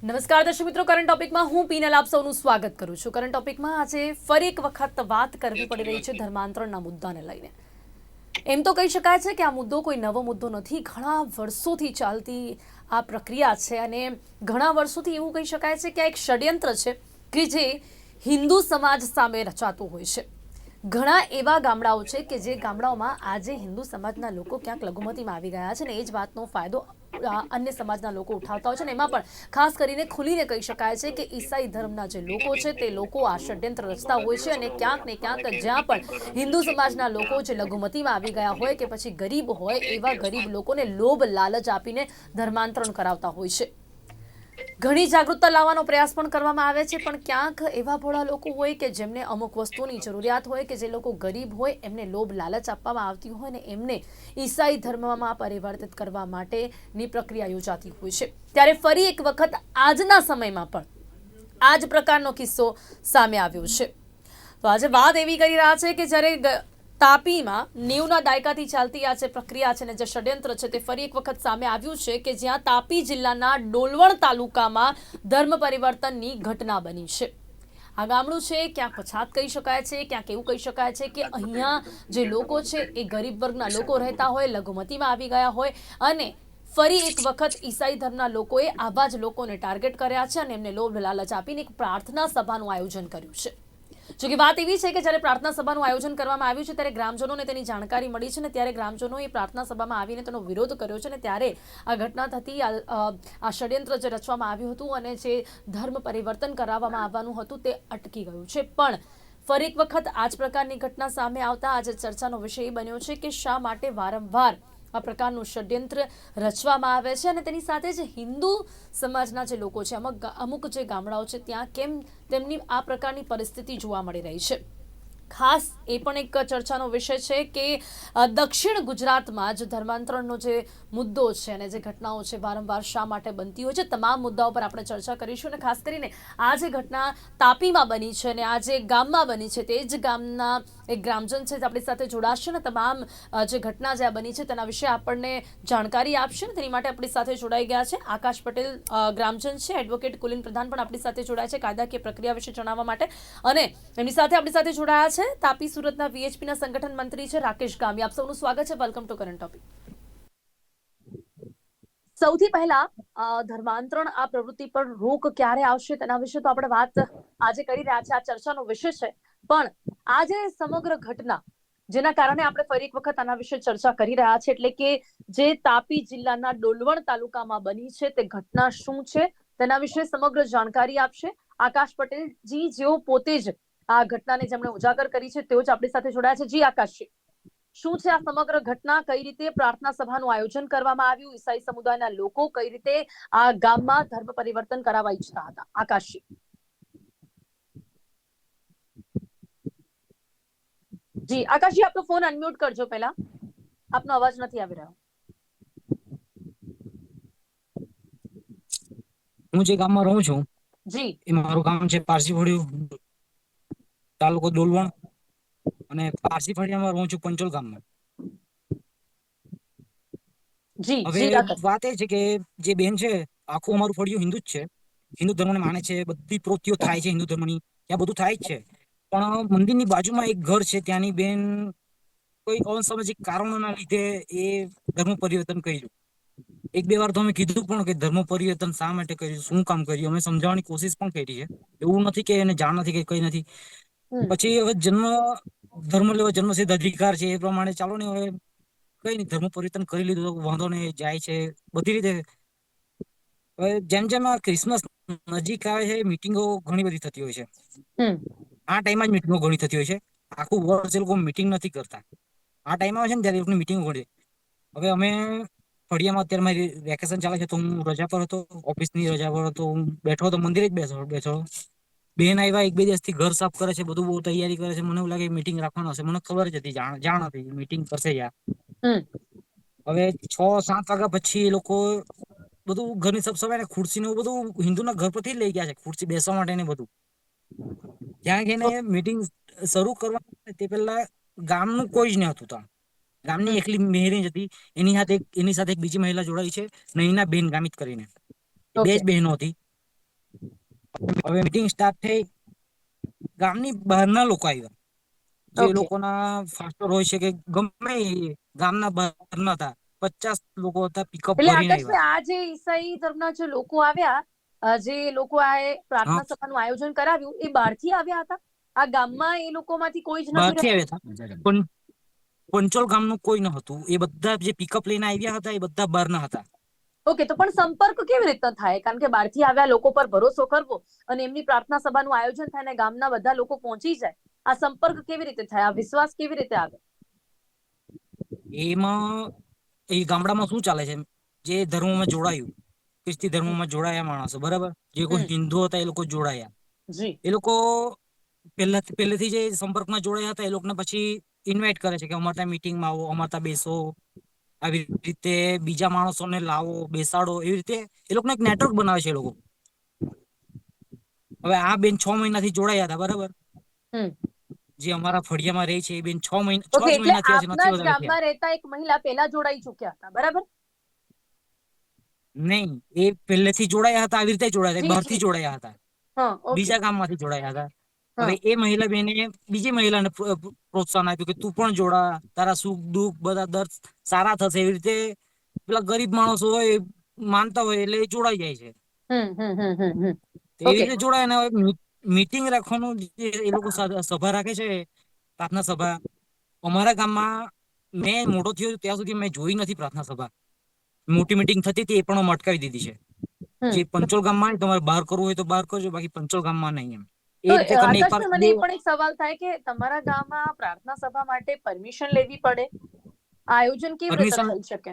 નમસ્કાર દર્શક મિત્રો કરંટ ટોપિકમાં હું પીનલ આપ સૌનું સ્વાગત કરું છું. કરંટ ટોપિકમાં આજે ફરી એક વખત વાત કરવી પડી રહી છે ધર્માંતરણના મુદ્દાને લઈને. એમ તો કહી શકાય છે કે આ મુદ્દો કોઈ નવો મુદ્દો નથી, ઘણા વર્ષોથી ચાલતી આ પ્રક્રિયા છે અને ઘણા વર્ષોથી એવું કહી શકાય છે કે આ એક ષડયંત્ર છે કે જે હિન્દુ સમાજ સામે રચાતું હોય છે. ઘણા એવા ગામડાઓ છે કે જે ગામડાઓમાં આજે હિન્દુ સમાજના લોકો ક્યાંક લઘુમતીમાં આવી ગયા છે ને એ જ વાતનો ફાયદો અન્ય સમાજના લોકો ઉઠાવતા હોય છે ને એમાં પણ ખાસ કરીને ખુલીને કહી શકાય છે કે ઈસાઈ ધર્મના જે લોકો છે તે લોકો આ ષડયંત્ર રચતા હોય છે અને ક્યાંક ને ક્યાંક જ્યાં પણ હિન્દુ સમાજના લોકો જે લઘુમતીમાં આવી ગયા હોય કે પછી ગરીબ હોય એવા ગરીબ લોકોને લોભ લાલચ આપીને ધર્માંતરણ કરાવતા હોય છે. ઘણી જાગૃતતા લાવવાનો પ્રયાસ પણ કરવામાં આવે છે, પણ ક્યાંક એવા ભોળા લોકો હોય કે જેમને અમુક વસ્તુની જરૂરિયાત હોય કે જે લોકો ગરીબ હોય, એમને લોભ લાલચ આપવામાં આવતી હોય ને એમને ઈસાઈ ધર્મમાં પરિવર્તિત કરવા માટેની પ્રક્રિયા યોજાતી હોય છે. ત્યારે ફરી એક વખત આજના સમયમાં પણ આ જ પ્રકારનો કિસ્સો સામે આવ્યો છે. તો આજે વાત એવી કરી રહ્યા છે કે જ્યારે તાપીમાં નેવના દાયકાથી ચાલતી આ જે પ્રક્રિયા છે ને જે ષડયંત્ર છે તે ફરી એક વખત સામે આવ્યું છે કે જ્યાં તાપી જિલ્લાના ડોલવણ તાલુકામાં ધર્મ પરિવર્તનની ઘટના બની છે. આ ગામડું છે, ક્યાંક પછાત કહી શકાય છે, ક્યાંક એવું કહી શકાય છે કે અહીંયા જે લોકો છે એ ગરીબ વર્ગના લોકો રહેતા હોય, લઘુમતીમાં આવી ગયા હોય અને ફરી એક વખત ઈસાઈ ધર્મના લોકોએ આવા જ લોકોને ટાર્ગેટ કર્યા છે અને એમને લોભ લાલચ આપીને એક પ્રાર્થના સભાનું આયોજન કર્યું છે. જોકે વાત એવી છે કે જ્યારે પ્રાર્થના સભાનું આયોજન કરવામાં આવ્યું છે, ત્યારે ગ્રામજનોને તેની જાણકારી મળી છે અને ત્યારે ગ્રામજનોએ પ્રાર્થના સભામાં આવીને તેનો વિરોધ કર્યો છે અને ત્યારે આ ઘટના થતી આ ષડયંત્ર જે રચવામાં આવ્યું હતું અને જે ધર્મ પરિવર્તન કરાવવામાં આવવાનું હતું તે અટકી ગયું છે. પણ ફરી એક વખત આ જ પ્રકારની ઘટના સામે આવતા આજે ચર્ચાનો વિષય બન્યો છે કે શા માટે વારંવાર આ પ્રકારનું ષડયંત્ર રચવામાં આવે છે અને તેની સાથે જ હિન્દુ સમાજના જે લોકો છે, અમુક અમુક જે ગામડાઓ છે, ત્યાં કેમ તેમની આ પ્રકારની પરિસ્થિતિ જોવા મળી રહી છે. ખાસ એ પણ એક ચર્ચાનો વિષય છે કે દક્ષિણ ગુજરાતમાં જ ધર્માંતરણનો જે મુદ્દો છે અને જે ઘટનાઓ છે વારંવાર શા માટે બનતી હોય છે, તમામ મુદ્દાઓ પર આપણે ચર્ચા કરીશું અને ખાસ કરીને આ જે ઘટના તાપીમાં બની છે અને આ જે ગામમાં બની છે તે જ ગામના એક ગ્રામજન છે જે આપણી સાથે જોડાશે ને તમામ જે ઘટના જે બની છે તેના વિશે આપણને જાણકારી આપશે ને તેની માટે આપણી સાથે જોડાઈ ગયા છે આકાશ પટેલ ગ્રામજન છે, એડવોકેટ કુલિન પ્રધાન પણ આપણી સાથે જોડાયા છે કાયદાકીય પ્રક્રિયા વિશે જણાવવા માટે અને એમની સાથે આપણી સાથે જોડાયા છે તાપી સુરતના વીએચપીના સંગઠન મંત્રી છે રાકેશ ગામી આપ સૌનું સ્વાગત છે. વેલકમ ટુ કરંટ ટોપિક સૌથી પહેલા ધર્માંતરણ આ પ્રવૃત્તિ પર રોક ક્યારે આવશે તેના વિશે તો આપણે વાત આજે કરી રહ્યા છે આ ચર્ચાનો વિષય છે. પણ આજે સમગ્ર ઘટના, જેના કારણે આપણે ફરી એક વખત આના વિશે ચર્ચા કરી રહ્યા છે એટલે કે જે તાપી જિલ્લાના ડોલવણ તાલુકામાં બની છે, તે ઘટના શું છે તેના વિશે સમગ્ર જાણકારી આપશે. આકાશ પટેલ જી જેઓ પોતે જ આ ઘટનાને જેમણે ઉજાગર કરી છે તેઓ જ આપણી સાથે જોડાયા છે. જી આકાશજી શું છે આ સમગ્ર ઘટના? કઈ રીતે પ્રાર્થના સભાનું આયોજન કરવામાં આવ્યું? ઈસાઈ સમુદાયના લોકો કઈ રીતે આ ગામમાં ધર્મ પરિવર્તન કરાવવા ઈચ્છતા હતા? આકાશજી જી. આકાશજી આપનો ફોન અનમ્યુટ કરજો પહેલા. આપનો અવાજ નથી આવી રહ્યો. હું જે ગામમાં રહું છું જી. એ મારું ગામ છે પારસી ફળિયું તાલુકો ડોલવણ અને પારસી ફળિયામાં રહું છું પંચોલ ગામમાં. જી હવે વાત એ છે કે જે બેન છે આખું અમારું ફળિયું હિન્દુ જ છે. હિન્દુ ધર્મને માને છે બધી પ્રવૃત્તિઓ થાય છે હિન્દુ ધર્મની. ત્યાં બધું થાય જ છે. પણ મંદિરની બાજુમાં એક ઘર છે ત્યાંની બેન કોઈ અસામાજિક કારણોના લીધે એ ધર્મ પરિવર્તન કર્યું. એક બે વાર તો અમે કીધું પણ કે ધર્મ પરિવર્તન શા માટે કર્યું શું કામ કર્યું? અમે સમજાવવાની કોશિશ પણ કરી છે. એવું નથી કે એને જાણ નથી કે કઈ નથી. પછી હવે જન્મ ધર્મ લેવો જન્મસિદ્ધ અધિકાર છે એ પ્રમાણે ચાલો ને હવે કઈ નહીં ધર્મ પરિવર્તન કરી લીધું તો વાંધો નહીં જાય છે બધી રીતે. હવે જેમ જેમ આ ક્રિસમસ નજીક આવે છે મીટિંગો ઘણી બધી થતી હોય છે. આ ટાઈમમાં જ મિટિંગો ઘણી થતી હોય છે. આખું વર્ષ એ લોકો મિટિંગ નથી કરતા. આ ટાઈમ આવે છે ને ત્યારે એ લોકોની મિટિંગો ઘણી. હવે અમે ફળિયામાં અત્યારે મારી વેકેશન ચાલે છે તો હું રજા પર હતો ઓફિસની રજા પર હતો હું બેઠો હતો મંદિરે જ બેઠો બેઠો બેન આવ્યા એક બે દિવસથી ઘર સાફ કરે છે બધું બહુ તૈયારી કરે છે. મને એવું લાગે મિટિંગ રાખવાનો હશે. મને ખબર જ હતી જાણ જાણ હતી મિટિંગ કરશે યાર. હમ, હવે છ સાત વાગ્યા પછી એ લોકો બધું ઘરની સબ ને ખુરશી ને બધું હિન્દુના ઘર પરથી લઈ ગયા છે. ખુરશી બેસવા માટે ને બધું. ત્યાં જઈને મીટિંગ શરૂ કરવા તે પહેલા ગામનું કોઈ જ ન હતું ત્યાં. ગામની એકલી જ હતી. એની સાથે એની સાથે એક બીજી મહિલા જોડાઈ છે નહીના બેન ગામિત કરીને. બે જ. બહેનો હતી. હવે મીટિંગ સ્ટાર્ટ થઈ. ગામની બહારના લોકો આવ્યા. જે લોકોના ફાસ્ટર હોય છે કે ગમે ગામના બહારના હતા. પચાસ લોકો હતા પિકઅપ ભરીને આવ્યા. આ જે ઈસાઈ ધર્મના જે લોકો આવ્યા જે લોકો આ પ્રાર્થના. સભાનું આયોજન કરાવ્યું એ બહારથી આવ્યા હતા? આ ગામમાં એ લોકોમાંથી કોઈ જ નથી આવ્યા હતા. પણ પંચોલ ગામનું કોઈ ન હતું. એ બધા જે પિકઅપ લઈને આવ્યા હતા એ બધા બહારના હતા. ઓકે તો પણ સંપર્ક કેવી રીતના થાય? કારણ કે બહારથી આવ્યા લોકો પર ભરોસો કરવો અને એમની પ્રાર્થના સભાનું આયોજન થાય અને ગામના બધા લોકો પહોંચી જાય આ સંપર્ક કેવી રીતે થાય? આ વિશ્વાસ કેવી રીતે આવે? એમાં એ ગામડામાં શું ચાલે છે? જે ધર્મમાં જોડાયું ખ્રિસ્તી ધર્મમાં જોડાયા માણસો બરાબર? જે કોઈ હિન્દુ હતા એ લોકો જોડાયા. એ લોકો પહેલા પહેલેથી જે સંપર્કમાં જોડાયા હતા એ લોકોને પછી ઇન્વાઇટ કરે છે કે અમારે ત્યાં મીટિંગમાં આવો અમારે ત્યાં બેસો. આવી રીતે બીજા માણસોને લાવો બેસાડો એવી રીતે એ લોકોને એક નેટવર્ક બનાવે છે એ લોકો. હવે આ બેન છ મહિનાથી જોડાયા હતા બરાબર? જે અમારા ફળિયામાં રહે છે એ બેન છ મહિના છ મહિના થયા છે નથી ગામમાં રહેતા એક મહિલા પહેલા જોડાઈ ચૂક્યા હતા બરાબર? નહીં એ પહેલેથી જોડાયા હતા આવી રીતે જોડાયા હતા બહારથી જોડાયા હતા. બીજા ગામમાંથી જોડાયા હતા. હવે એ મહિલા બેને બીજી મહિલાને પ્રો- પ્રો- પ્રોત્સાહન આપ્યું કે તું પણ જોડા તારા સુખ દુઃખ બધા દર્દ સારા થશે. એવી રીતે પેલા ગરીબ માણસો હોય માનતા હોય એટલે એ જોડાઈ જાય છે. એવી રીતે જોડાય ને મીટિંગ રાખવાનું જે એ લોકો સભા રાખે છે પ્રાર્થના સભા. અમારા ગામમાં મેં મોટો થયો ત્યાં સુધી મેં જોઈ નથી પ્રાર્થના સભા. મોટી મીટિંગ થતી હતી એ પણ અટકાવી દીધી છે. જે પંચોલ ગામમાં તમારે બહાર કરવું હોય તો બહાર કરજો બાકી પંચોલ ગામમાં નહીં એમ. મને પણ એક સવાલ થાય કે તમારા ગામમાં પ્રાર્થના સભા માટે પરમિશન લેવી પડે? આયોજન કેવી રીતે થઈ શકે?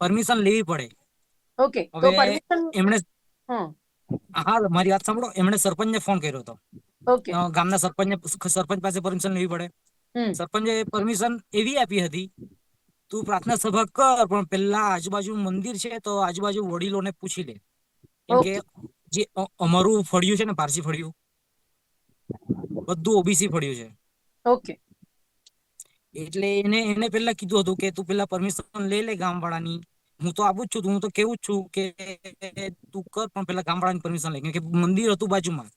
પરમિશન લેવી પડે. ઓકે તો પરમિશન એમણે હા મારી વાત સાંભળો. એમણે સરપંચને ફોન કર્યો હતો. ઓકે. ગામના સરપંચને સરપંચ પાસે પરમિશન લેવી પડે. સરપંચે પરમિશન એવી આપી હતી તું પ્રાર્થના સભા કર પણ પેલા આજુબાજુ મંદિર છે તો આજુબાજુ વડીલોને પૂછી લે. કેમ કે જે અમારું ફળિયું છે ને પારસી ફળિયું બધું ઓબીસી પડ્યું છે. ઓકે એટલે એને એને પેલા કીધું હતું કે તું પેલા પરમિશન લઈ લે ગામ વાળાની હું તો આવું જ છું હું તો કેવું જ છું કે તું કર પણ પેલા ગામ વાળાની પરમિશન લે કે મંદિર હતું બાજુમાં.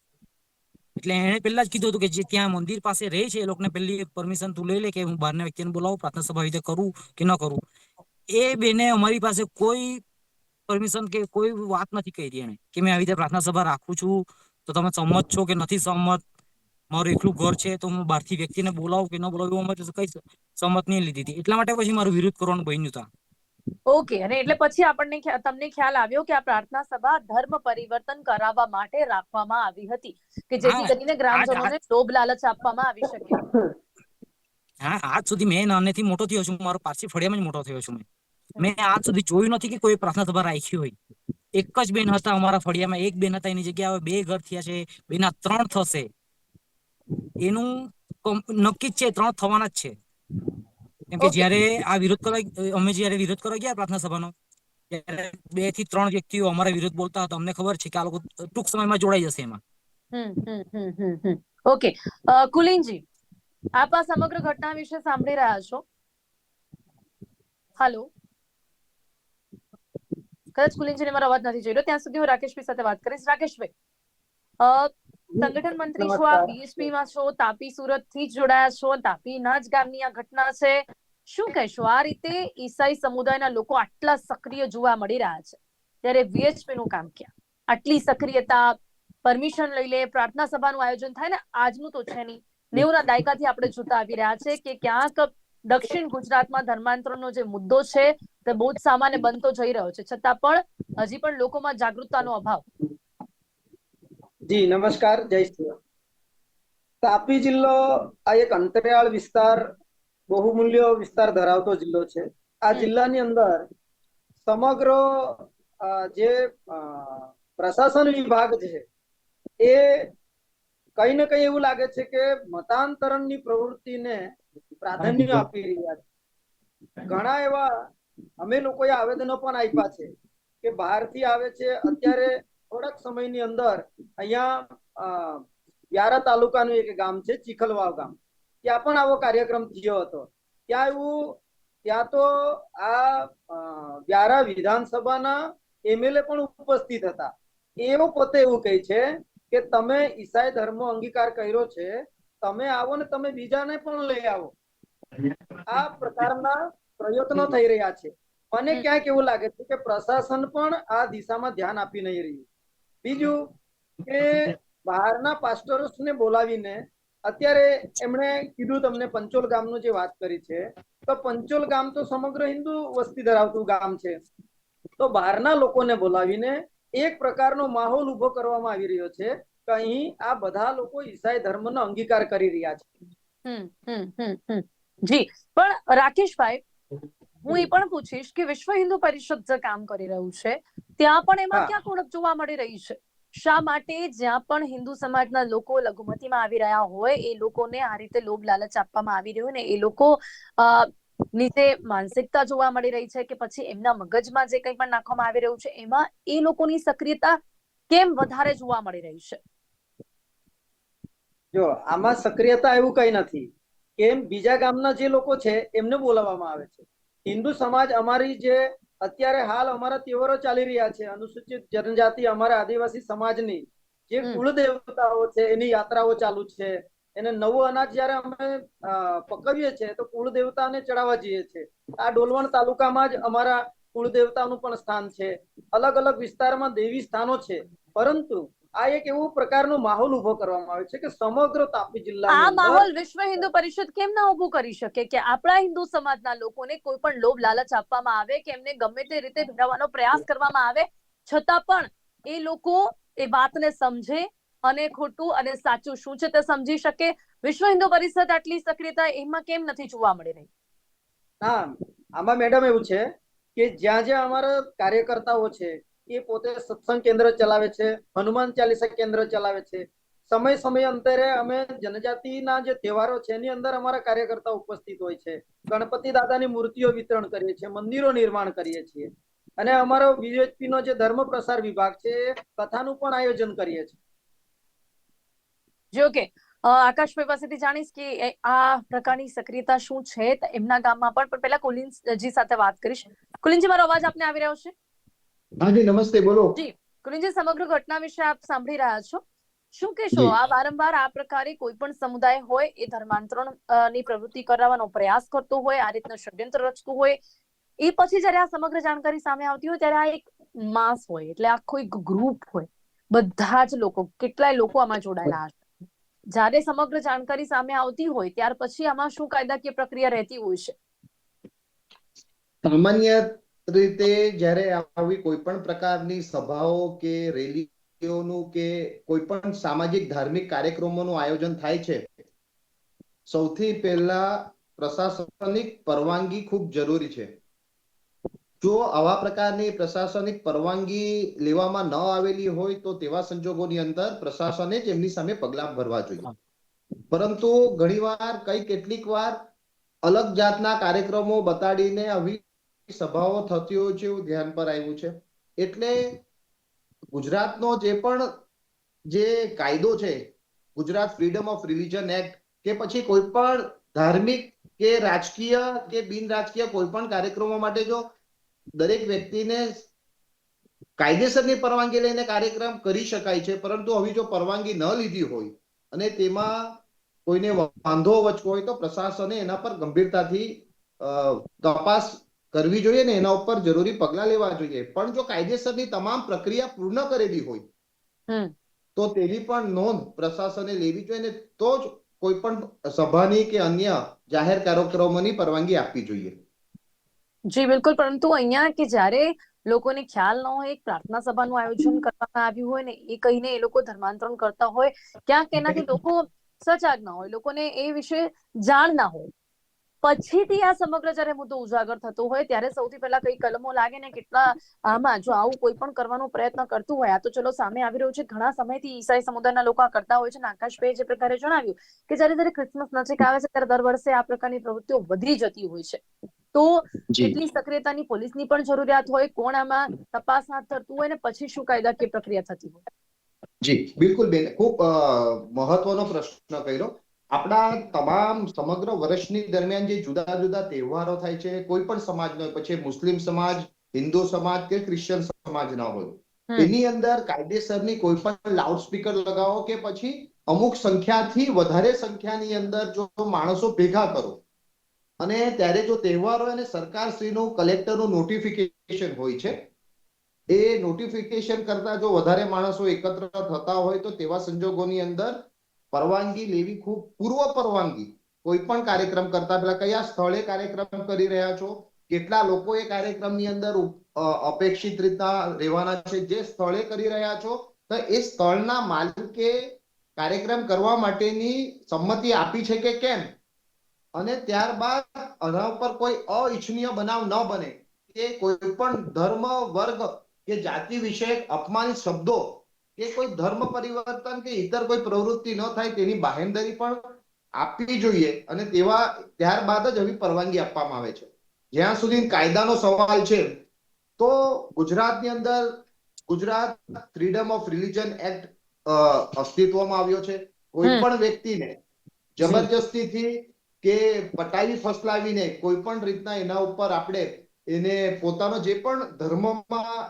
એટલે એને પેલા જ કીધું હતું કે જે ત્યાં મંદિર પાસે રહે છે એ લોકોને પેલી પરમિશન તું લઈ લે કે હું બહારના વ્યક્તિને બોલાવું પ્રાર્થના સભા રીતે કરું કે ન કરું. એ બેને અમારી પાસે કોઈ પરમિશન કે કોઈ વાત નથી કહી એને કે મેં આવી રીતે પ્રાર્થના સભા રાખું છું. તો તમે સંમત છો કે નથી સંમત? મારું એકલું ઘર છે તો હું બહારથી વ્યક્તિને બોલાવું કે ન બોલાવું એવું અમે કઈ સંમત નહીં લીધી હતી. એટલા માટે પછી મારું વિરોધ કરવાનું બન્યું હતા ઓકે અને એટલે પછી આપણને તમને ખ્યાલ આવ્યો કે આ પ્રાર્થના સભા ધર્મ પરિવર્તન કરાવવા માટે રાખવામાં આવી હતી. કે જેથી કરીને ગ્રામજનોને લોભ લાલચ આપવામાં આવી શકે. હા આજ સુધી મેં નાનેથી મોટો થયો છું. મારો પારસી ફળિયામાં જ મોટો થયો છું મેં. મેં આજ સુધી જોયું નથી કે કોઈ પ્રાર્થના સભા રાખી હોય. એક જ બેન હતા અમારા ફળિયામાં. એક બેન હતા એની જગ્યાએ હવે બે ઘર થયા છે. બેના ત્રણ થશે. એનું નક્કી જ છે ત્રણ થવાના જ છે. કેમ કે જયારે આ વિરોધ કરવા અમે જયારે વિરોધ કરવા ગયા પ્રાર્થના સભાનો ત્યારે બેથી ત્રણ વ્યક્તિઓ અમારા વિરોધ બોલતા હતા. અમને ખબર છે કે આ લોકો ટૂંક સમયમાં જોડાઈ જશે એમાં. ઓકે કુલિનજી આપ આ સમગ્ર ઘટના વિશે સાંભળી રહ્યા છો? હાલો કદાચ કુલિનજીને મારો અવાજ નથી જોઈ રહ્યો. ત્યાં સુધી હું રાકેશભાઈ સાથે વાત કરીશ. રાકેશભાઈ સંગઠન મંત્રી છો આપ બીએસપી માં છો તાપી સુરતથી જોડાયા છો તાપીના જ ગામની આ ઘટના છે. શું કહેશો આ રીતે ઈસાઈ સમુદાયના લોકો આટલા સક્રિય જોવા મળી રહ્યા છે? ત્યારે વીએચપી નું કામ ક્યાં? આટલી સક્રિયતા પરમિશન લઈ લે પ્રાર્થના સભાનું આયોજન થાય ને આજનું તો છે નહીં. નેવના દાયકાથી આપણે જોતા આવી રહ્યા છે કે ક્યાંક દક્ષિણ ગુજરાતમાં ધર્માંતરણનો જે મુદ્દો છે તે બહુ જ સામાન્ય બનતો જઈ રહ્યો છે. છતાં પણ હજી પણ લોકોમાં જાગૃતતાનો અભાવ જી નમસ્કાર જય શ્રી તાપી જિલ્લો આ એક અંતરિયાળ વિસ્તાર બહુમૂલ્ય વિસ્તાર ધરાવતો જિલ્લો છે. આ જિલ્લાની અંદર સમગ્ર જે પ્રશાસન વિભાગ છે એ કઈ ને કઈ એવું લાગે છે કે મતાંતરણની પ્રવૃત્તિને પ્રાધાન્ય આપી રહ્યા છે. ઘણા એવા અમે લોકોએ આવેદનો પણ આપ્યા છે કે બહારથી આવે છે. અત્યારે થોડાક સમયની અંદર અહીંયા વ્યારા તાલુકાનું એક ગામ છે, ચીખલવાવ ગામ. ત્યાં પણ આવો કાર્યક્રમ થયો હતો. ત્યાં એવું, ત્યાં તો આ વ્યારા વિધાનસભાના એમએલએ પણ ઉપસ્થિત હતા. એવો પોતે એવું કહે છે કે તમે ઈસાઈ ધર્મ અંગીકાર કર્યો છે, તમે આવો ને તમે બીજાને પણ લઈ આવો. આ પ્રકારના પ્રયત્નો થઈ રહ્યા છે. મને ક્યાંક એવું લાગે છે કે પ્રશાસન પણ આ દિશામાં ધ્યાન આપી નહીં રહ્યું. બીજું કે બહારના પાસ્ટરોને બોલાવીને અત્યારે એમણે કીધું તમને પંચોલ ગામનું જે વાત કરી છે, તો પંચોલ ગામ તો સમગ્ર હિન્દુ વસ્તી ધરાવતું ગામ છે. તો બહારના લોકોને બોલાવીને એક પ્રકારનો માહોલ ઊભો કરવામાં આવી રહ્યો છે કે અહીં આ બધા લોકો ઈસાઈ ધર્મનો અંગીકાર કરી રહ્યા છે. જી, પણ રાકેશભાઈ, હું એ પણ પૂછીશ કે વિશ્વ હિન્દુ પરિષદ જે કામ કરી રહ્યું છે ત્યાં પણ એમાં ક્યાં ઓળખ જોવા મળી રહી છે? શા માટે જ્યાં પણ હિન્દુ સમાજના લોકો લઘુમતીમાં આવી રહ્યા હોય એ લોકોને આ રીતે લોભ લાલચ આપવામાં આવી રહ્યું ને એ લોકો નીચે માનસિકતા જોવા મળી રહી છે કે પછી એમના મગજમાં જે કંઈ પણ નાખવામાં આવી રહ્યું છે એમાં એ લોકોની સક્રિયતા કેમ વધારે જોવા મળી રહી છે? જો આમાં સક્રિયતા એવું કઈ નથી. કેમ? બીજા ગામના જે લોકો છે એમને બોલાવવામાં આવે છે. હિન્દુ સમાજ અમારી જે અત્યારે હાલ અમારા તહેવારો ચાલી રહ્યા છે. અનુસૂચિત જનજાતિ અમારા આદિવાસી સમાજની જે કુળ દેવતાઓ છે એની યાત્રાઓ ચાલુ છે. એને નવું અનાજ જયારે અમે પકવીએ છીએ તો કુળ દેવતાને ચડાવવા જઈએ છીએ. આ ડોલવણ તાલુકામાં જ અમારા કુળ દેવતાનું પણ સ્થાન છે. અલગ અલગ વિસ્તારમાં દેવી સ્થાનો છે. પરંતુ આ એક એવો પ્રકારનો માહોલ ઊભો કરવામાં આવે છે કે સમગ્ર તાપી આ માહોલ વિશ્વ હિન્દુ પરિષદ કેમ ના ઊભો કરી શકે? કે આપણા હિન્દુ સમાજના લોકોને કોઈ પણ લોભ લાલચ આપવામાં આવે કે એમને ગમે તે રીતે ભેળવવાનો પ્રયાસ કરવામાં આવે છતાં પણ એ લોકો એ વાતને સમજે અને ખોટું અને સાચું શું છે તે સમજી શકે. વિશ્વ હિન્દુ પરિષદ આટલી સક્રિયતા એમાં કેમ નથી જોવા મળી રહી? હા આમાં મેડમ એવું છે કે જ્યાં જ્યાં અમારા કાર્યકર્તાઓ છે એ પોતે સત્સંગ કેન્દ્ર ચલાવે છે, હનુમાન ચાલીસા કેન્દ્ર ચલાવે છે. સમય સમય અંતરે અમે જનજાતિના જે તહેવારો છે, એની અંદર અમારા કાર્યકર્તા ઉપસ્થિત હોય છે. ગણપતિ દાદાની મૂર્તિઓ વિતરણ કરીએ છીએ, મંદિરો નિર્માણ કરીએ છીએ. અને અમારો બીએચપી નો જે ધર્મ પ્રસાર વિભાગ છે, એ કથાનું પણ આયોજન કરીએ છીએ. જો કે આકાશભાઈ પાસેથી જાણીશ કે આ પ્રકારની સક્રિયતા શું છે એમના ગામમાં પણ પહેલા કુલિનજી સાથે વાત કરીશ. કુલિનજી, મારો અવાજ આપને આવી રહ્યો છે? હાજી નમસ્તે બોલો. જી કુલિનજી સમગ્ર ઘટના વિશે આપ સાંભળી રહ્યા છો. શું કહેશો? આ વારંવાર આ પ્રકારે કોઈ પણ સમુદાય હોય એ ધર્માંતરણની પ્રવૃત્તિ કરાવવાનો પ્રયાસ કરતો હોય આ રીતનું ષડયંત્ર રચતું હોય એ પછી જ્યારે આ સમગ્ર જાણકારી સામે આવતી હોય ત્યારે આ એક માસ હોય એટલે આખું એક ગ્રુપ હોય. બધા જ લોકો કેટલાય લોકો આમાં જોડાયેલા હશે. જ્યારે સમગ્ર જાણકારી સામે આવતી હોય ત્યાર પછી આમાં શું કાયદાકીય પ્રક્રિયા રહેતી હોય છે? સામાન્ય રીતે જ્યારે આવી કોઈ પણ પ્રકારની સભાઓ કે રેલીઓનું કે કોઈ પણ સામાજિક ધાર્મિક કાર્યક્રમોનું આયોજન થાય છે, સૌથી પહેલા પ્રશાસનિક પરવાનગી ખૂબ જરૂરી છે. જો આવા પ્રકારની પ્રશાસનિક પરવાનગી લેવામાં ન આવેલી હોય તો તેવા સંજોગોની અંદર પ્રશાસને જ એમની સામે પગલાં ભરવા જોઈએ. પરંતુ ઘણીવાર કઈ કેટલીક વાર અલગ જાતના કાર્યક્રમો બતાડીને આવી સભાઓ થતી હોય છે એવું ધ્યાન પર આવ્યું છે. એટલે ગુજરાતનો જે પણ જે કાયદો છે, Gujarat freedom of religion act કે પછી કોઈ પણ ધાર્મિક કે રાજકીય કે બિન રાજકીય કોઈ પણ કાર્યક્રમો માટે જો દરેક વ્યક્તિને કાયદેસરની પરવાનગી લઈને કાર્યક્રમ કરી શકાય છે, પરંતુ હવે જો પરવાનગી ન લીધી હોય અને તેમાં કોઈને વાંધો વચકો હોય તો પ્રશાસને એના પર ગંભીરતાથી તપાસ કરવી જોઈએ ને એના ઉપર જરૂરી પગલા લેવા જોઈએ. પણ જો કાયદેસરની તમામ પ્રક્રિયા પૂર્ણ કરેલી હોય તો તેની પણ નોંધ પ્રશાસને લેવી જોઈએ ને તો જ કોઈ પણ સભાની કે અન્ય જાહેર કાર્યક્રમોની પરવાનગી આપવી જોઈએ. જી બિલકુલ. પરંતુ અહીંયા કે જ્યારે લોકોને ખ્યાલ ન હોય એક પ્રાર્થના સભાનું આયોજન કરવામાં આવ્યું હોય ને એ કહીને એ લોકો ધર્માંતરણ કરતા હોય ક્યાંક એનાથી લોકો સજાગ ના હોય લોકોને એ વિશે જાણ ના હોય. પછીથી આ સમગ્ર જયારે મુદ્દો ઉજાગર થતો હોય ત્યારે સૌથી પહેલા કઈ કલમો લાગે ને કેટલા આમાં જો આવું કોઈ પણ કરવાનો પ્રયત્ન કરતું હોય આ તો ચલો સામે આવી રહ્યું છે ઘણા સમયથી ઈસાઈ સમુદાયના લોકો આ કરતા હોય છે અને આકાશભાઈ જે પ્રકારે જણાવ્યું કે જ્યારે જ્યારે ક્રિસમસ નજીક આવે છે ત્યારે દર વર્ષે આ પ્રકારની પ્રવૃત્તિઓ વધી જતી હોય છે. તો કેટલી સક્રિયતાની પોલીસની પણ જરૂરિયાત હોય કોણ આમાં તપાસ હાથ ધરતું હોય ને પછી શું કાયદાકીય પ્રક્રિયા થતી હોય? જી બિલકુલ બેન ખૂબ મહત્વનો પ્રશ્ન કર્યો. આપણા તમામ સમગ્ર વર્ષની દરમિયાન જે જુદા જુદા તહેવારો થાય છે કોઈ પણ સમાજનો પછી મુસ્લિમ સમાજ હિન્દુ સમાજ કે ક્રિશ્ચિયન સમાજના હોય એની અંદર કાયદેસરની કોઈ પણ લાઉડસ્પીકર લગાવો કે પછી અમુક સંખ્યાથી વધારે સંખ્યાની અંદર જો માણસો ભેગા કરો અને ત્યારે જો તહેવાર હોય અને સરકારશ્રીનું કલેક્ટરનું નોટિફિકેશન હોય છે એ નોટિફિકેશન કરતા જો વધારે માણસો એકત્ર થતા હોય તો તેવા સંજોગોની અંદર પરવાનગી લેવી ખૂબ પૂર્વ પરવાનગી. કોઈ પણ કાર્યક્રમ કરતા પહેલા કયા સ્થળે કાર્યક્રમ કરી રહ્યા છો? કેટલા લોકો એ કાર્યક્રમની અંદર અપેક્ષિત રીતના રહેવાના છે? જે સ્થળે કરી રહ્યા છો, તો એ સ્થળના માલિકે કાર્યક્રમ કરવા માટેની સંમતિ આપી છે કે કેમ? અને ત્યારબાદ આના ઉપર કોઈ અઈચ્છનીય બનાવ ન બને કે કોઈ પણ ધર્મ, વર્ગ કે જાતિ વિશે અપમાનિત શબ્દો કે કોઈ ધર્મ પરિવર્તન કે ઇતર કોઈ પ્રવૃત્તિ ન થાય તેની બાહેંધરી પણ આપવી જોઈએ અને તેવા ત્યારબાદ જ આવી પરવાનગી આપવામાં આવે છે. જ્યાં સુધી કાયદાનો સવાલ છે તો ગુજરાતની અંદર Gujarat freedom of religion act અસ્તિત્વમાં આવ્યો છે. કોઈ. પણ વ્યક્તિને જબરજસ્તીથી કે પટાવી ફસલાવીને કોઈ પણ રીતના એના ઉપર આપણે એને પોતાનો જે પણ ધર્મમાં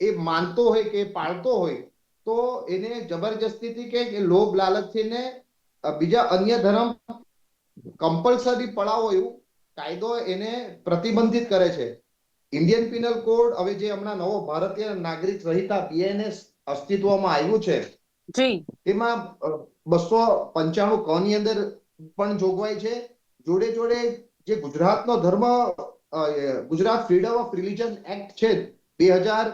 એ માનતો હોય કે પાળતો હોય તો એને જબરજસ્તીથી કે કે લોભ લાલચથી ને બીજા અન્ય ધર્મ કમ્પલસરી પડાવો એવું કાયદો એને પ્રતિબંધિત કરે છે. ઇન્ડિયન પિનલ કોડ હવે જે હમણાં નવો ભારતીય નાગરિક સંહિતા બીએનએસ અસ્તિત્વમાં આવ્યું છે તેમાં બસો પંચાણું ક ની અંદર પણ જોગવાઈ છે. જોડે જોડે જે ગુજરાતનો ધર્મ Gujarat freedom of religion act છે બે હજાર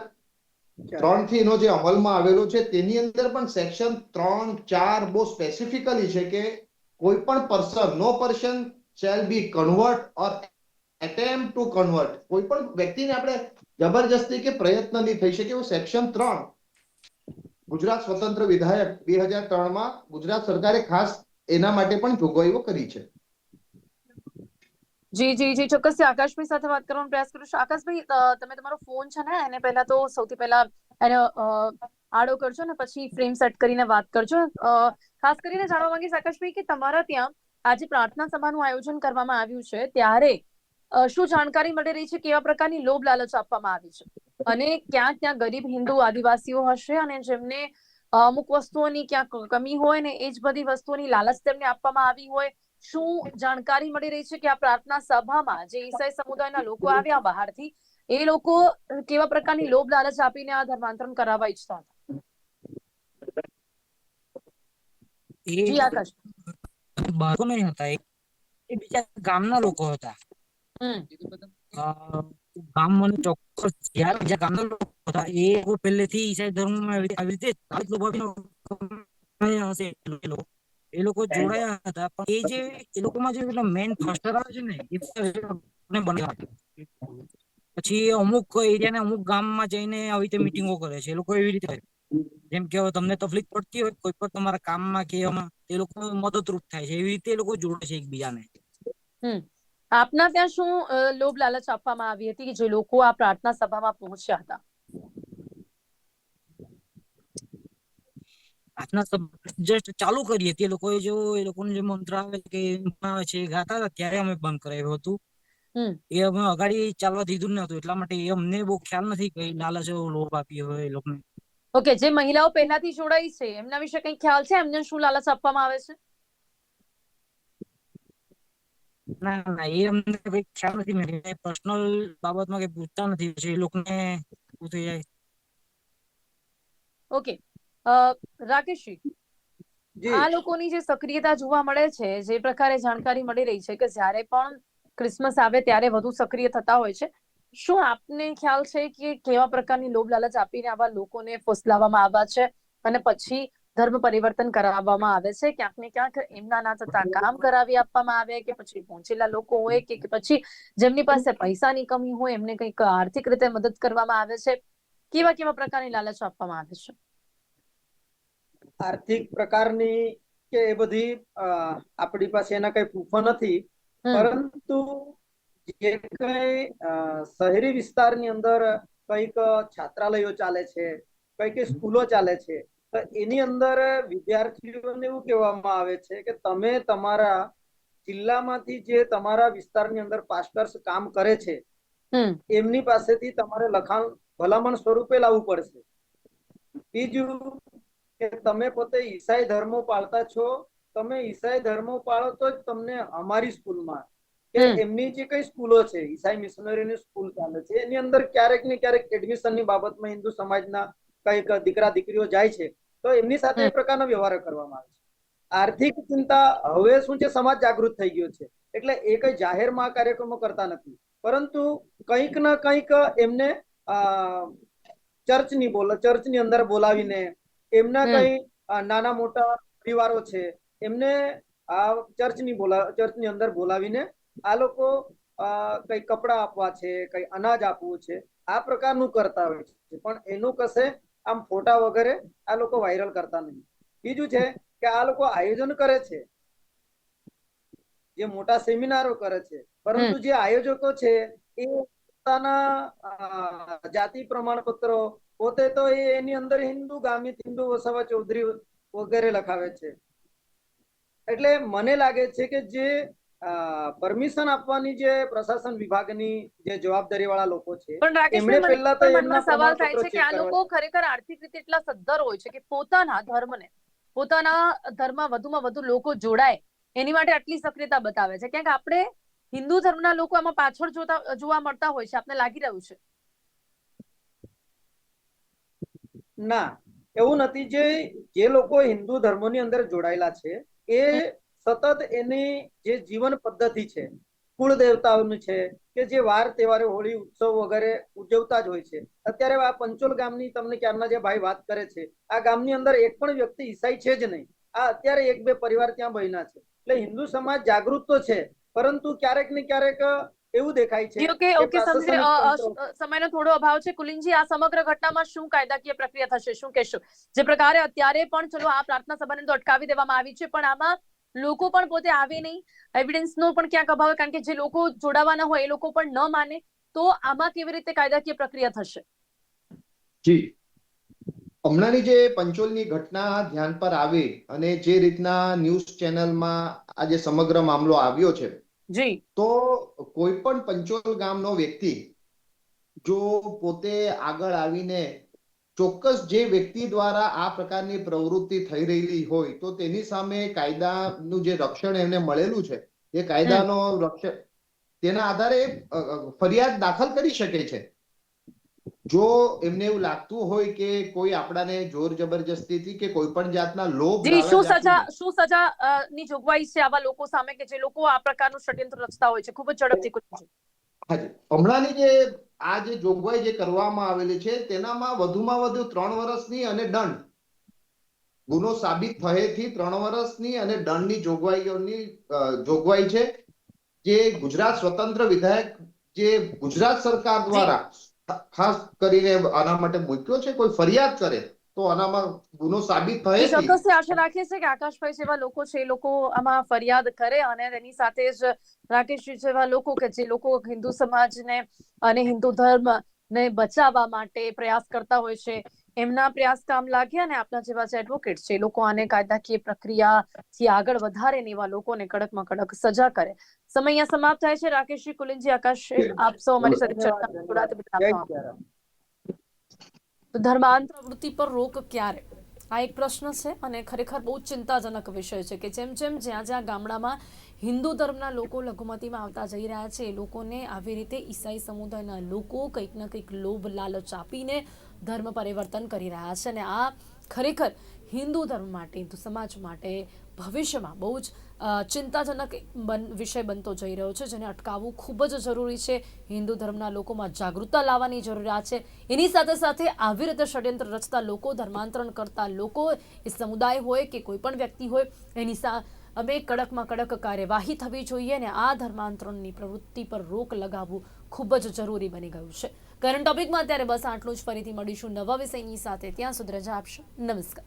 ત્રણથી એનો જે અમલમાં આવેલો છે, તેની અંદર પણ સેક્શન ત્રણ, ચાર બહુ સ્પેસિફિકલી છે કે કોઈ પણ person no person shall be convert or attempt to convert કોઈ પણ વ્યક્તિને આપણે જબરજસ્તી કે પ્રયત્ન નહીં થઈ શકે એવું સેક્શન ત્રણ. ગુજરાત સ્વતંત્ર વિધાયક બે હજાર ત્રણમાં ગુજરાત સરકારે ખાસ એના માટે પણ જોગવાઈઓ કરી છે. જી જી જી. ચોક્કસથી આકાશભાઈ સાથે વાત કરવાનો પ્રયાસ કરું છું. આકાશભાઈ તમે તમારો ફોન છે ને, એને પહેલા તો સૌથી પહેલા એને આડો કરજો ને, પછી ફ્રેમ સેટ કરીને વાત કરજો. ખાસ કરીને જાણવા માંગીશ આકાશભાઈ કે તમારા ત્યાં આજે પ્રાર્થના સભાનું આયોજન કરવામાં આવ્યું છે. ત્યારે શું જાણકારી મળી રહી છે? કેવા પ્રકારની લોભ લાલચ આપવામાં આવી છે? અને ક્યાં ક્યાં ગરીબ હિન્દુ આદિવાસીઓ હશે અને જેમને અમુક વસ્તુઓની ક્યાં કમી હોય ને, એ જ બધી વસ્તુઓની લાલચ તેમને આપવામાં આવી હોય? શું જાણકારી મળી રહી છે કે આ પ્રાર્થના સભામાં જે ઈસાઈ સમુદાયના લોકો આવ્યા બહારથી એ લોકો કેવા પ્રકારની લોભ લાલચ આપીને આ ધર્માંતરણ કરાવવા ઈચ્છતા હતા એ જી આકાશ બાળકો નહીં હતા એ એ બીજા ગામના લોકો હતા ગામ મને ચોક્કસ યાદ બીજા ગામના લોકો હતા એ લોકો પહેલેથી ઈસાઈ ધર્મમાં આવી આવી રીતે લોકો હશે એ લોકો એ લોકો જોડાયા હતા પણ એ જે એ લોકોમાં જે મેન ફાસ્ટર આવે છે ને એ ને પછી અમુક એરિયાને અમુક ગામમાં જઈને આવી રીતે મિટિંગો કરે છે એ લોકો એવી રીતે જેમ કે તમને તકલીફ પડતી હોય કોઈ પણ તમારા કામમાં કે એમાં એ લોકો મદદરૂપ થાય છે એવી રીતે એ લોકો જોડે છે એકબીજાને. આપના ત્યાં શું લોભ લાલચ આપવામાં આવી હતી કે જે લોકો આ પ્રાર્થના સભામાં પહોંચ્યા હતા? આજના જસ્ટ ચાલુ કરીએ તે લોકોએ જો એ લોકોને જે મંત્ર આવે કે આવે છે એ ગાતા હતા ત્યારે અમે બંધ કરાવ્યું હતું. એ અમે અગાડી ચાલવા દીધું નતું એટલા માટે એ અમને બહુ ખ્યાલ નથી કઈ લાલચ લોભ આપી હોય એ લોકોને. ઓકે જે મહિલાઓ પહેલાથી જોડાઈ છે એમના વિશે કઈ ખ્યાલ છે? એમને શું લાલચ આપવામાં આવે છે? ના ના એ અમને કઈ ખ્યાલ નથી મેં પર્સનલ બાબતમાં કઈ પૂછતા નથી એ લોકોને શું જાય. ઓકે. રાકેશજી આ લોકોની જે સક્રિયતા જોવા મળે છે જે પ્રકારે જાણકારી મળી રહી છે કે જ્યારે પણ ક્રિસમસ આવે ત્યારે વધુ સક્રિય થતા હોય છે શું આપને ખ્યાલ છે કે કેવા પ્રકારની લોભ લાલચ આપીને આવા લોકોને ફોસલાવવામાં આવ્યા છે? અને પછી ધર્મ પરિવર્તન કરાવવામાં આવે છે? ક્યાંક ને ક્યાંક એમના ના થતા કામ કરાવી આપવામાં આવે કે પછી પહોંચેલા લોકો હોય કે કે પછી જેમની પાસે પૈસાની કમી હોય એમને કંઈક આર્થિક રીતે મદદ કરવામાં આવે છે? કેવા કેવા પ્રકારની લાલચ આપવામાં આવે છે? આર્થિક પ્રકારની કે એ બધી આપણી પાસે એના કઈ પ્રૂફો નથી. પરંતુ જે કઈ શહેરી વિસ્તારની અંદર કંઈક છાત્રાલયો ચાલે છે કંઈક સ્કૂલો ચાલે છે તો એની અંદર વિદ્યાર્થીઓને એવું કહેવામાં આવે છે કે તમે તમારા જિલ્લામાંથી જે તમારા વિસ્તારની અંદર પાસ્ટર્સ કામ કરે છે એમની પાસેથી તમારે લખાણ ભલામણ સ્વરૂપે લાવવું પડશે. બીજું કે તમે પોતે ઈસાઈ ધર્મો પાળતા છો તમે ઈસાઈ ધર્મો પાળો તો જ તમને અમારી સ્કૂલમાં કે એમની જે કઈ સ્કૂલો છે ઈસાઈ મિશનરીની સ્કૂલ ચાલે છે એની અંદર ક્યારેક ને ક્યારેક એડમિશનની બાબતમાં હિન્દુ સમાજના કંઈક દીકરા દીકરીઓ જાય છે તો એમની સાથે એ પ્રકારનો વ્યવહાર કરવામાં આવે છે. આર્થિક ચિંતા હવે શું છે સમાજ જાગૃત થઈ ગયો છે એટલે એ કઈ જાહેરમાં કાર્યક્રમો કરતા નથી પરંતુ કંઈક ના કંઈક એમને ચર્ચની બોલ ચર્ચની અંદર બોલાવીને એમના કઈ નાના મોટા પરિવારો છે એમને આ ચર્ચની બોલા ચર્ચની અંદર બોલાવીને આ લોકો કઈ કપડા આપવા છે કઈ અનાજ આપવું છે આ પ્રકારનું કરતા હોય છે. પણ એનું કશે આમ ફોટા વગેરે આ લોકો વાયરલ કરતા નહીં. બીજું છે કે આ લોકો આયોજન કરે છે. જે મોટા સેમિનારો કરે છે. પરંતુ જે આયોજકો છે એ પોતાના જાતિ પ્રમાણપત્રો પોતે તો એની અંદર હિન્દુ ગામિત હિન્દુ વસાવા ચૌધરી વગેરે લખાવે છે. એટલે મને લાગે છે કે જે પરમિશન આપવાની જે પ્રશાસન વિભાગની જે જવાબદારી વાળા લોકો છે એમણે પહેલા તો એમના સવાલ થાય છે કે આ લોકો ખરેખર આર્થિક રીતે એટલા સદ્ધર હોય છે કે પોતાના ધર્મને પોતાના ધર્મમાં વધુમાં વધુ લોકો જોડાય એની માટે આટલી સક્રિયતા બતાવે છે. ક્યાંક આપણે હિન્દુ ધર્મના લોકો આમાં પાછળ જોતા જોવા મળતા હોય છે આપને લાગી રહ્યું છે. ના એવું નથી જે જે લોકો હિન્દુ ધર્મની અંદર જોડાયેલા છે એ સતત એની જે જીવન પદ્ધતિ છે કુળ દેવતાઓનું છે કે જે વાર તહેવારે હોળી ઉત્સવ વગેરે ઉજવતા જ હોય છે. અત્યારે આ પંચોલ ગામની તમને ક્યારના જે ભાઈ વાત કરે છે આ ગામની અંદર એક પણ વ્યક્તિ ઈસાઈ છે જ નહીં. આ અત્યારે એક બે પરિવાર ત્યાં બન્યા છે. એટલે હિન્દુ સમાજ જાગૃત તો છે પરંતુ ક્યારેક ને ક્યારેક એવું દેખાય છે ઓકે ઓકે સમજી સમયનો થોડો અભાવ છે. કુલિનજી આ સમગ્ર ઘટનામાં શું કાયદાકીય પ્રક્રિયા થશે શું કહેશો? જે પ્રકારે અત્યારે પણ ચલો આ પ્રાર્થના સભાને તો અટકાવી દેવામાં આવી છે પણ આમાં લોકો પણ પોતે આવે નહીં. એવિડન્સનો પણ ક્યાંક અભાવ કારણ કે જે લોકો જોડાવાના હોય એ લોકો પણ ન માને તો આમાં કેવી રીતે કાયદાકીય પ્રક્રિયા થશે? જી. હમણાંની જે પંચોલની ઘટના ધ્યાન પર આવે અને જે રીતના ન્યૂઝ ચેનલમાં આજે સમગ્ર મામલો આવ્યો છે જી. તો કોઈ પણ પંચોલ ગામનો વ્યક્તિ જો પોતે આગળ આવીને ચોક્કસ જે વ્યક્તિ દ્વારા આ પ્રકારની પ્રવૃત્તિ થઈ રહેલી હોય તો તેની સામે કાયદાનું જે રક્ષણ એમને મળેલું છે એ કાયદાનો રક્ષણ તેના આધારે ફરિયાદ દાખલ કરી શકે છે. જો એમને એવું લાગતું હોય કે કોઈ આપણાને જોર જબરજસ્તીથી કે કોઈ પણ જાતના લોભ જી શું સજા શું સજા ની જોગવાઈ છે આવા લોકો સામે કે જે લોકો આ પ્રકારનું ષડયંત્ર રચતા હોય છે? ખૂબ જ ઝડપથી હાજી. હમણાંની જે આ જે જોગવાઈ જે કરવામાં આવેલી છે તેનામાં વધુમાં વધુ ત્રણ વર્ષની અને દંડ. ગુનો સાબિત થયેથી ત્રણ વર્ષની અને દંડની જોગવાઈઓની જોગવાઈ છે. જે ગુજરાત સ્વતંત્ર વિધાયક જે ગુજરાત સરકાર દ્વારા ખાસ કરીને આના માટે મૂક્યો છે કોઈ ફરિયાદ કરે તો આનામાં ગુનો સાબિત થાય થયેથી ચોક્કસથી આશા રાખીએ છીએ કે આકાશભાઈ જેવા લોકો છે એ લોકો આમાં ફરિયાદ કરે અને તેની સાથે જ રાકેશજી જેવા લોકો કે જે લોકો હિન્દુ સમાજને અને હિન્દુ ધર્મ ને બચાવવા માટે પ્રયાસ કરતા હોય છે એમના પ્રયાસ કામ લાગે અને આપના જેવા જે એડવોકેટ છે લોકો આને કાયદાકીય પ્રક્રિયાથી આગળ વધારે ને એવા લોકોને કડકમાં કડક સજા કરે. સમય અહીંયા સમાપ્ત થાય છે. રાકેશજી કુલિનજી આકાશ આપ સૌ અમારી સાથે ચર્ચા ધર્માંતર પ્રવૃત્તિ પર રોક ક્યારે? આ એક પ્રશ્ન છે અને ખરેખર બહુ ચિંતાજનક વિષય છે કે જેમ જેમ જ્યાં જ્યાં ગામડામાં હિન્દુ ધર્મના લોકો લઘુમતીમાં આવતા જઈ રહ્યા છે એ લોકોને આવી રીતે ઈસાઈ સમુદાયના લોકો કંઈક ને કંઈક લોભ લાલચ આપીને ધર્મ પરિવર્તન કરી રહ્યા છે અને આ ખરેખર હિન્દુ ધર્મ માટે, હિન્દુ સમાજ માટે ભવિષ્યમાં બહુ જ ચિંતાજનક બન, વિષય બનતો જઈ રહ્યો છે, જેને અટકાવવું ખૂબ જ જરૂરી છે. હિન્દુ ધર્મના લોકોમાં જાગૃતતા લાવવાની જરૂરિયાત છે. એની સાથે સાથે આવી રીતે ષડયંત્ર રચતા લોકો, ધર્માંતરણ કરતા લોકો, એ સમુદાય હોય કે કોઈ પણ વ્યક્તિ હોય, એની સા, અમે કડકમાં કડક કાર્યવાહી થવી જોઈએ અને આ ધર્માંતરણની પ્રવૃત્તિ પર રોક લગાવવું ખૂબ જ જરૂરી બની ગયું છે. કરંટ ટોપિકમાં અત્યારે બસ આટલું જ. ફરીથી મળીશું નવા વિષયની સાથે. ત્યાં સુધી રજા આપશો. નમસ્કાર.